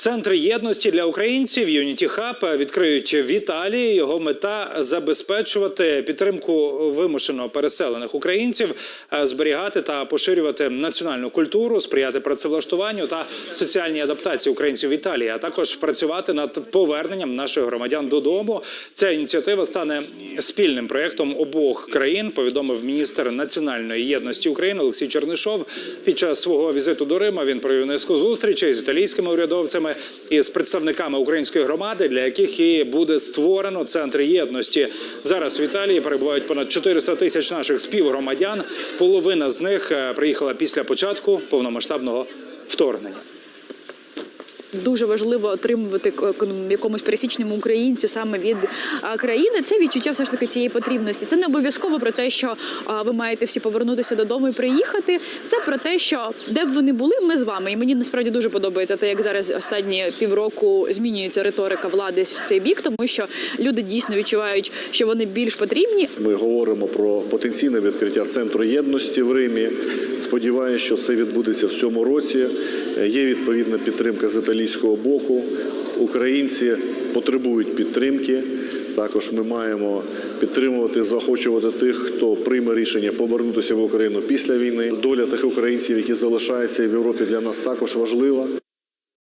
Центр єдності для українців Unity Hub відкриють в Італії. Його мета забезпечувати підтримку вимушено переселених українців, е, зберігати та поширювати національну культуру, сприяти працевлаштуванню та соціальній адаптації українців в Італії, а також працювати над поверненням наших громадян додому. Ця ініціатива стане спільним проєктом обох країн. Повідомив міністр національної єдності України Олексій Чернишов. Під час свого візиту до Рима він провів низку зустрічей з італійськими урядовцями і з представниками української громади, для яких і буде створено центр єдності. Зараз в Італії перебувають понад 400 тисяч наших співгромадян. Половина з них е, приїхала після початку повномасштабного вторгнення. Дуже важливо отримувати к- якомусь пересічному українцю саме від країни. Це відчуття все ж таки цієї потрібності. Це не обов'язково про те, що ви маєте всі повернутися додому і приїхати. Це про те, що де б ви не були, ми з вами. І мені насправді дуже подобається те, як зараз останні півроку змінюється риторика влади в цей бік, тому що люди дійсно відчувають, що вони більш потрібні, Ми говоримо про потенційне відкриття центру єдності в Римі. Сподіваюся, що це відбудеться в цьому році. Е, Є відповідна підтримка з італійського боку. Українці потребують підтримки. Також ми маємо підтримувати, заохочувати тих, хто прийме рішення повернутися в Україну після війни. Доля тих українців, які залишаються в Європі, для нас також важлива.